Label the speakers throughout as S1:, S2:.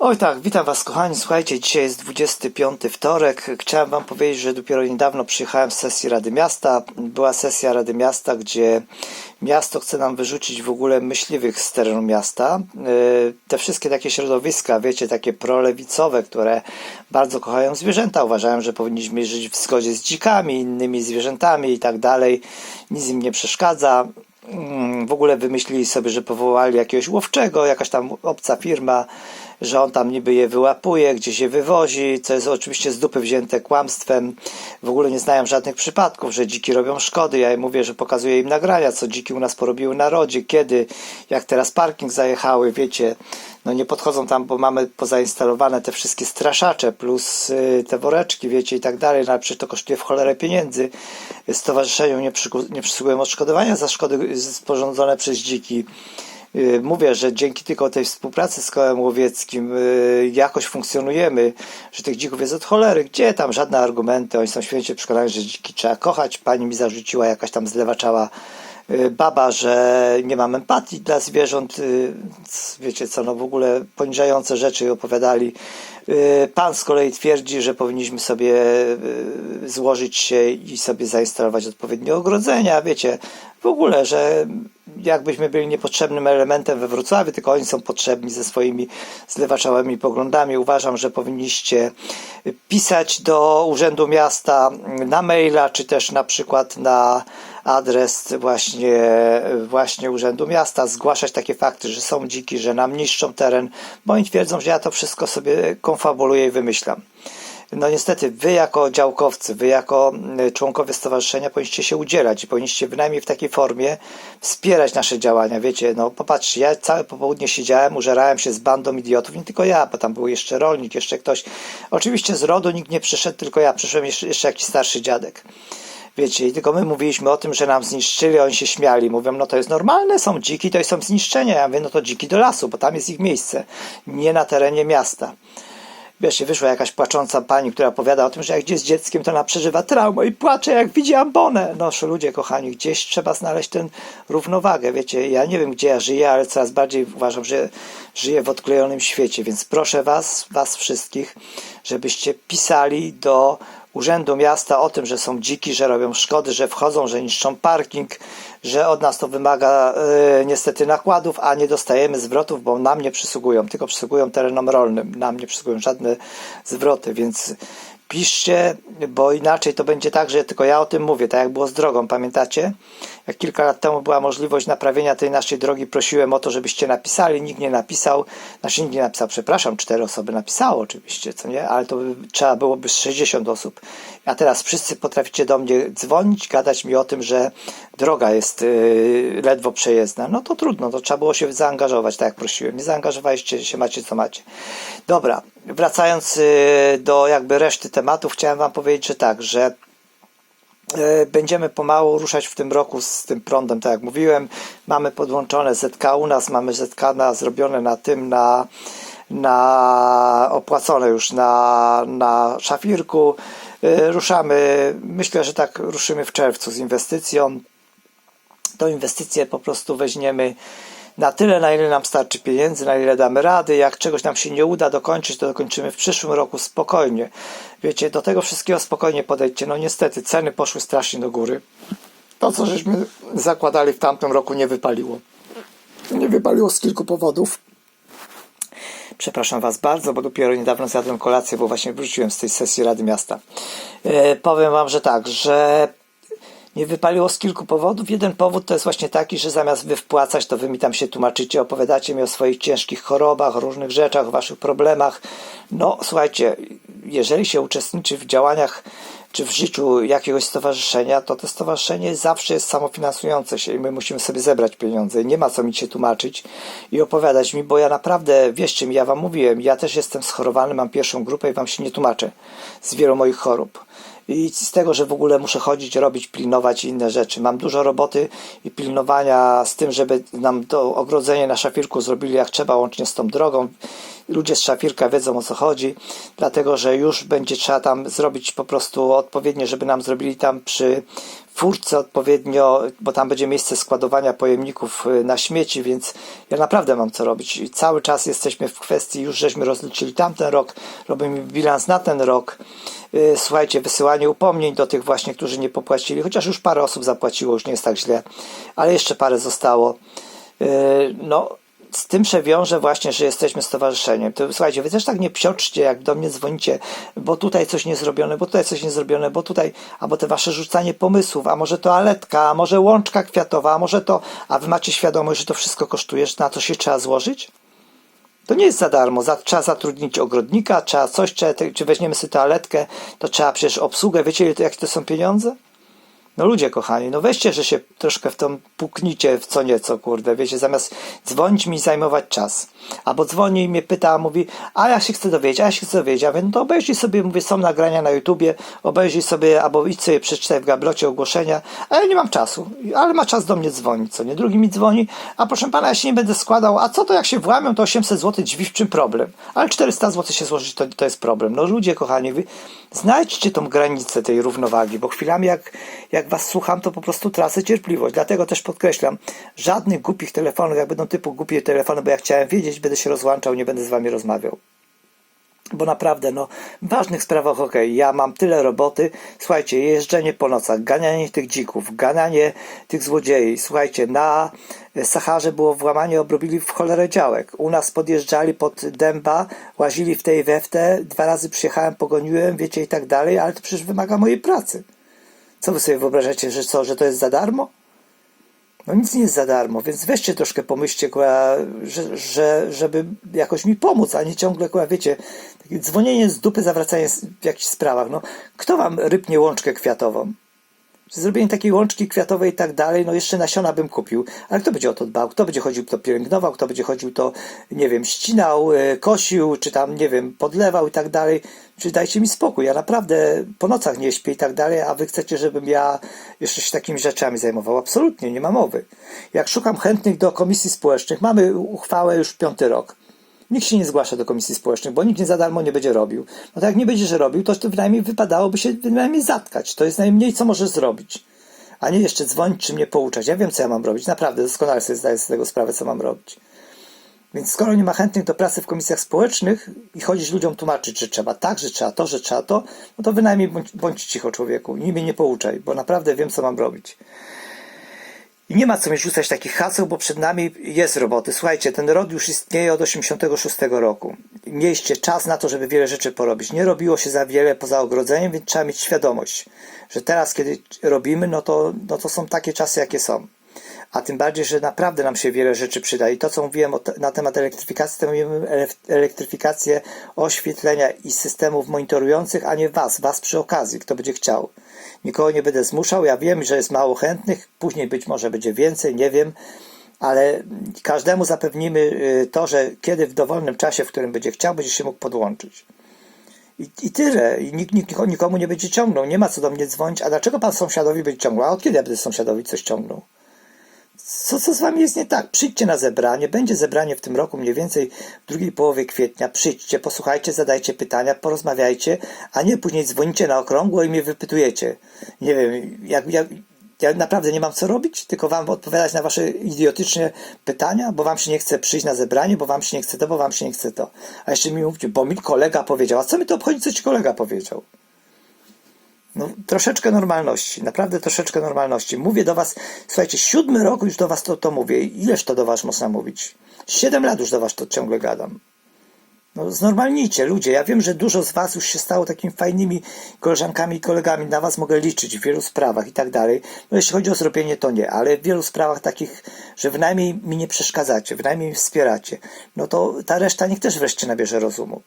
S1: Oj tak, witam Was kochani, słuchajcie, dzisiaj jest 25 wtorek. Chciałem Wam powiedzieć, że dopiero niedawno przyjechałem z sesji Rady Miasta. Była sesja Rady Miasta, gdzie miasto chce nam wyrzucić w ogóle myśliwych z terenu miasta. Yy, Te wszystkie takie środowiska, wiecie, takie prolewicowe, które bardzo kochają zwierzęta, uważają, że powinniśmy żyć w zgodzie z dzikami, innymi zwierzętami i tak dalej. Nic im nie przeszkadza mm, w ogóle wymyślili sobie, że powołali jakiegoś łowczego, jakaś tam obca firma, że on tam niby je wyłapuje, gdzieś je wywozi, co jest oczywiście z dupy wzięte kłamstwem. W ogóle nie znają żadnych przypadków, że dziki robią szkody. Ja im mówię, że pokazuję im nagrania, co dziki u nas porobiły na rodzie, kiedy, jak teraz parking zajechały, wiecie, no nie podchodzą tam, bo mamy pozainstalowane te wszystkie straszacze, plus y, te woreczki, wiecie, i tak dalej, no ale przecież to kosztuje w cholerę pieniędzy. Stowarzyszeniu nie, przyku- nie przysługują odszkodowania za szkody sporządzone przez dziki. Y, Mówię, że dzięki tylko tej współpracy z kołem łowieckim y, jakoś funkcjonujemy, że tych dzików jest od cholery. Gdzie tam żadne argumenty? Oni są święcie przekonani, że dziki trzeba kochać. Pani mi zarzuciła jakaś tam zlewaczała y, baba, że nie mam empatii dla zwierząt. Wiecie co, no w ogóle poniżające rzeczy opowiadali. Pan z kolei twierdzi, że powinniśmy sobie złożyć się i sobie zainstalować odpowiednie ogrodzenia. Wiecie, w ogóle, że jakbyśmy byli niepotrzebnym elementem we Wrocławiu, tylko oni są potrzebni ze swoimi zlewaczałymi poglądami. Uważam, że powinniście pisać do Urzędu Miasta na maila, czy też na przykład na adres właśnie, właśnie Urzędu Miasta, zgłaszać takie fakty, że są dziki, że nam niszczą teren, bo oni twierdzą, że ja to wszystko sobie konfabuluję i wymyślam. No niestety, wy jako działkowcy, wy jako y, członkowie stowarzyszenia powinniście się udzielać i powinniście bynajmniej w takiej formie wspierać nasze działania. Wiecie, no popatrzcie, ja całe popołudnie siedziałem, użerałem się z bandą idiotów, nie tylko ja, bo tam był jeszcze rolnik, jeszcze ktoś. Oczywiście z rodu nikt nie przyszedł, tylko ja przyszedłem jeszcze, jeszcze jakiś starszy dziadek. Wiecie, i tylko my mówiliśmy o tym, że nam zniszczyli, oni się śmiali. Mówią, no to jest normalne, są dziki, to są zniszczenia. Ja mówię, no to dziki do lasu, bo tam jest ich miejsce, nie na terenie miasta. Wiesz, wyszła jakaś płacząca pani, która opowiada o tym, że jak gdzieś z dzieckiem, to ona przeżywa traumę i płacze, jak widzi ambonę. Noż, ludzie kochani, gdzieś trzeba znaleźć tę równowagę. Wiecie, ja nie wiem, gdzie ja żyję, ale coraz bardziej uważam, że żyję w odklejonym świecie, więc proszę was, was wszystkich, żebyście pisali do Urzędu Miasta o tym, że są dziki, że robią szkody, że wchodzą, że niszczą parking, że od nas to wymaga e, niestety nakładów, a nie dostajemy zwrotów, bo nam nie przysługują, tylko przysługują terenom rolnym. Nam nie przysługują żadne zwroty, więc piszcie, bo inaczej to będzie tak, że tylko ja o tym mówię, tak jak było z drogą, pamiętacie? Jak kilka lat temu była możliwość naprawienia tej naszej drogi, prosiłem o to, żebyście napisali, nikt nie napisał, znaczy nikt nie napisał, przepraszam, cztery osoby napisało oczywiście, co nie, ale to by, trzeba byłoby z 60 osób. A teraz wszyscy potraficie do mnie dzwonić, gadać mi o tym, że droga jest yy, ledwo przejezdna. No to trudno, to trzeba było się zaangażować, tak jak prosiłem. Nie zaangażowaliście się, macie co macie. Dobra, wracając yy, do jakby reszty tematów, chciałem wam powiedzieć, że tak, że Będziemy pomału ruszać w tym roku z tym prądem, tak jak mówiłem. Mamy podłączone ZK u nas, mamy ZK na, zrobione na tym, na, na opłacone już na, na szafirku. E, Ruszamy, myślę, że tak ruszymy w czerwcu z inwestycją. Tą inwestycję po prostu weźmiemy na tyle, na ile nam starczy pieniędzy, na ile damy rady. Jak czegoś nam się nie uda dokończyć, to dokończymy w przyszłym roku spokojnie. Wiecie, do tego wszystkiego spokojnie podejdźcie. No niestety, ceny poszły strasznie do góry. To, co żeśmy zakładali w tamtym roku, nie wypaliło. Nie wypaliło z kilku powodów. Przepraszam Was bardzo, bo dopiero niedawno zjadłem kolację, bo właśnie wróciłem z tej sesji Rady Miasta. E, powiem Wam, że tak, że nie wypaliło z kilku powodów. Jeden powód to jest właśnie taki, że zamiast wy wpłacać, to wy mi tam się tłumaczycie, opowiadacie mi o swoich ciężkich chorobach, o różnych rzeczach, o waszych problemach. No słuchajcie, jeżeli się uczestniczy w działaniach czy w życiu jakiegoś stowarzyszenia, to to stowarzyszenie zawsze jest samofinansujące się i my musimy sobie zebrać pieniądze. Nie ma co mi się tłumaczyć i opowiadać mi, bo ja naprawdę, wierzcie mi, ja wam mówiłem, ja też jestem schorowany, mam pierwszą grupę i wam się nie tłumaczę z wielu moich chorób i z tego, że w ogóle muszę chodzić, robić, pilnować inne rzeczy. Mam dużo roboty i pilnowania z tym, żeby nam to ogrodzenie na szafirku zrobili jak trzeba, łącznie z tą drogą. Ludzie z Szafirka wiedzą o co chodzi, dlatego że już będzie trzeba tam zrobić po prostu odpowiednie, żeby nam zrobili tam przy furtce odpowiednio, bo tam będzie miejsce składowania pojemników y, na śmieci, więc ja naprawdę mam co robić. I cały czas jesteśmy w kwestii, już żeśmy rozliczyli tamten rok, robimy bilans na ten rok. Y, Słuchajcie, wysyłanie upomnień do tych właśnie, którzy nie popłacili, chociaż już parę osób zapłaciło, już nie jest tak źle, ale jeszcze parę zostało. Y, No, z tym się wiąże właśnie, że jesteśmy stowarzyszeniem. To, słuchajcie, wy też tak nie psioczcie, jak do mnie dzwonicie, bo tutaj coś nie zrobione, bo tutaj coś nie zrobione, bo tutaj, albo te wasze rzucanie pomysłów, a może toaletka, a może łączka kwiatowa, a może to, a wy macie świadomość, że to wszystko kosztuje, że na to się trzeba złożyć? To nie jest za darmo. Za, trzeba zatrudnić ogrodnika, trzeba coś, trzeba, czy weźmiemy sobie toaletkę, to trzeba przecież obsługę. Wiecie, jakie to są pieniądze? No ludzie kochani, no weźcie, że się troszkę w tą puknicie w co nieco, kurde, wiecie, zamiast dzwonić mi zajmować czas. Albo dzwoni i mnie pyta, a mówi, a ja się chcę dowiedzieć, a ja się chcę dowiedzieć. Ja mówię, no to obejrzyj sobie, mówię, są nagrania na YouTubie, obejrzyj sobie, albo idź sobie przeczytaj w gablocie ogłoszenia, a ja nie mam czasu, ale ma czas do mnie dzwonić, co nie? Drugi mi dzwoni, a proszę pana, ja się nie będę składał, a co to jak się włamią, to 800 zł drzwi, w czym problem? Ale 400 zł się złożyć, to, to jest problem. No ludzie kochani, wy znajdźcie tą granicę tej równowagi, bo chwilami jak, jak was słucham, to po prostu tracę cierpliwość. Dlatego też podkreślam, żadnych głupich telefonów, jak będą typu głupie telefony, bo ja chciałem wiedzieć, będę się rozłączał, nie będę z wami rozmawiał. Bo naprawdę, no, w ważnych sprawach, okej, ja mam tyle roboty. Słuchajcie, jeżdżenie po nocach, ganianie tych dzików, ganianie tych złodziei. Słuchajcie, na Saharze było włamanie, obrobili w cholerę działek. U nas podjeżdżali pod dęba, łazili w tej we w te, dwa razy przyjechałem, pogoniłem, wiecie, i tak dalej, ale to przecież wymaga mojej pracy. Co wy sobie wyobrażacie, że co, że to jest za darmo? No nic nie jest za darmo, więc weźcie troszkę pomyślcie, że, że, żeby jakoś mi pomóc, a nie ciągle, kurwa, wiecie, takie dzwonienie z dupy, zawracanie w jakichś sprawach. No, kto wam rypnie łączkę kwiatową? Zrobienie takiej łączki kwiatowej i tak dalej, no jeszcze nasiona bym kupił, ale kto będzie o to dbał? Kto będzie chodził, to pielęgnował, kto będzie chodził, to, nie wiem, ścinał, e, kosił, czy tam, nie wiem, podlewał i tak dalej. Czy dajcie mi spokój, ja naprawdę po nocach nie śpię i tak dalej, a wy chcecie, żebym ja jeszcze się takimi rzeczami zajmował? Absolutnie, nie ma mowy. Jak szukam chętnych do komisji społecznych, mamy uchwałę już piąty rok. Nikt się nie zgłasza do komisji społecznych, bo nikt nie za darmo nie będzie robił. No to jak nie będziesz robił, to, to bynajmniej wypadałoby się bynajmniej zatkać. To jest najmniej, co możesz zrobić. A nie jeszcze dzwonić czy mnie pouczać. Ja wiem, co ja mam robić. Naprawdę, doskonale sobie zdaję z tego sprawę, co mam robić. Więc skoro nie ma chętnych do pracy w komisjach społecznych i chodzić ludziom tłumaczyć, że trzeba tak, że trzeba to, że trzeba to, no to bynajmniej bądź, bądź cicho człowieku. I mnie nie pouczaj, bo naprawdę wiem, co mam robić. I nie ma co mi rzucać takich haseł, bo przed nami jest roboty. Słuchajcie, ten rod już istnieje od 86 roku. Mieliście czas na to, żeby wiele rzeczy porobić. Nie robiło się za wiele poza ogrodzeniem, więc trzeba mieć świadomość, że teraz, kiedy robimy, no to, no to są takie czasy, jakie są. A tym bardziej, że naprawdę nam się wiele rzeczy przyda. I to, co mówiłem na temat elektryfikacji, to elektryfikację oświetlenia i systemów monitorujących, a nie was, was przy okazji, kto będzie chciał. Nikogo nie będę zmuszał. Ja wiem, że jest mało chętnych, później być może będzie więcej, nie wiem, ale każdemu zapewnimy y, to, że kiedy w dowolnym czasie, w którym będzie chciał, będzie się mógł podłączyć. I, I tyle. I nikt, nikt nikomu nie będzie ciągnął. Nie ma co do mnie dzwonić. A dlaczego pan sąsiadowi będzie ciągnął? A od kiedy ja będę sąsiadowi coś ciągnął? Co, co z wami jest nie tak? Przyjdźcie na zebranie. Będzie zebranie w tym roku mniej więcej w drugiej połowie kwietnia. Przyjdźcie, posłuchajcie, zadajcie pytania, porozmawiajcie, a nie później dzwonicie na okrągło i mnie wypytujecie. Nie wiem, jak, jak, ja naprawdę nie mam co robić, tylko wam odpowiadać na wasze idiotyczne pytania, bo wam się nie chce przyjść na zebranie, bo wam się nie chce to, bo wam się nie chce to. A jeszcze mi mówicie, bo mi kolega powiedział. A co mi to obchodzi, co ci kolega powiedział? No, troszeczkę normalności, naprawdę troszeczkę normalności. Mówię do was, słuchajcie, siódmy rok już do was to, to mówię. Ileż to do was można mówić? Siedem lat już do was to ciągle gadam. No znormalnijcie, ludzie. Ja wiem, że dużo z was już się stało takimi fajnymi koleżankami i kolegami. Na was mogę liczyć w wielu sprawach i tak dalej. No jeśli chodzi o zrobienie, to nie, ale w wielu sprawach takich, że bynajmniej mi nie przeszkadzacie, bynajmniej mi wspieracie. No to ta reszta niech też wreszcie nabierze rozumu.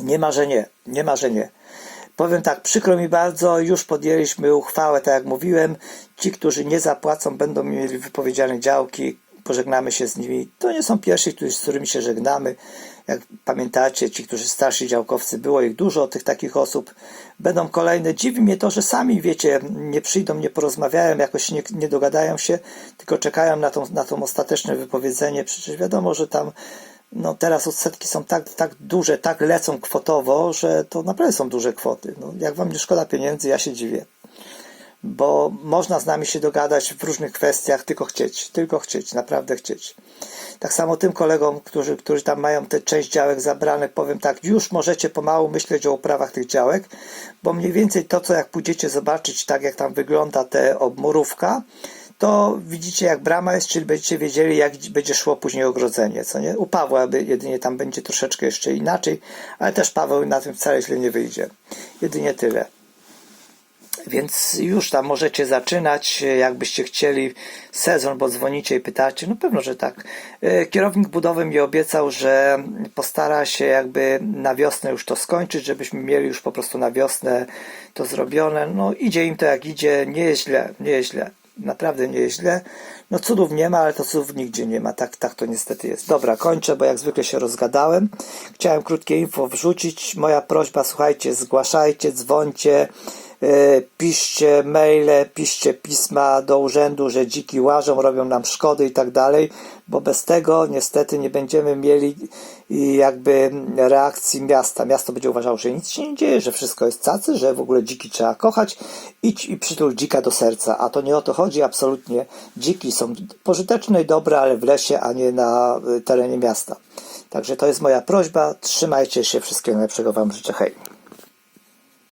S1: Nie ma, że nie. Nie ma, że nie. Powiem tak, przykro mi bardzo, już podjęliśmy uchwałę, tak jak mówiłem. Ci, którzy nie zapłacą, będą mieli wypowiedziane działki, pożegnamy się z nimi. To nie są pierwsi, z którymi się żegnamy. Jak pamiętacie, ci, którzy starsi działkowcy, było ich dużo, tych takich osób. Będą kolejne. Dziwi mnie to, że sami, wiecie, nie przyjdą, nie porozmawiają, jakoś nie, nie dogadają się, tylko czekają na tą, na tą ostateczne wypowiedzenie. Przecież wiadomo, że tam no teraz odsetki są tak, tak duże, tak lecą kwotowo, że to naprawdę są duże kwoty. No, jak wam nie szkoda pieniędzy, ja się dziwię. Bo można z nami się dogadać w różnych kwestiach, tylko chcieć, tylko chcieć, naprawdę chcieć. Tak samo tym kolegom, którzy, którzy tam mają tę część działek zabrane, powiem tak, już możecie pomału myśleć o uprawach tych działek, bo mniej więcej to, co jak pójdziecie zobaczyć, tak jak tam wygląda ta obmurówka, to widzicie jak brama jest, czyli będziecie wiedzieli jak będzie szło później ogrodzenie, co nie? U Pawła jedynie tam będzie troszeczkę jeszcze inaczej, ale też Paweł na tym wcale źle nie wyjdzie. Jedynie tyle. Więc już tam możecie zaczynać, jakbyście chcieli sezon, bo dzwonicie i pytacie. No pewno, że tak. E, Kierownik budowy mi obiecał, że postara się jakby na wiosnę już to skończyć, żebyśmy mieli już po prostu na wiosnę to zrobione. No idzie im to jak idzie, nie jest źle, nie jest źle. Naprawdę nie jest źle. No cudów nie ma, ale to cudów nigdzie nie ma. Tak, tak to niestety jest. Dobra, kończę, bo jak zwykle się rozgadałem. Chciałem krótkie info wrzucić. Moja prośba, słuchajcie, zgłaszajcie, dzwońcie, piszcie maile, piszcie pisma do urzędu, że dziki łażą, robią nam szkody i tak dalej, bo bez tego niestety nie będziemy mieli i jakby reakcji miasta. Miasto będzie uważało, że nic się nie dzieje, że wszystko jest cacy, że w ogóle dziki trzeba kochać. Idź i przytul dzika do serca. A to nie o to chodzi absolutnie. Dziki są pożyteczne i dobre, ale w lesie, a nie na y, terenie miasta. Także to jest moja prośba. Trzymajcie się. Wszystkiego najlepszego Wam życzę. Hej.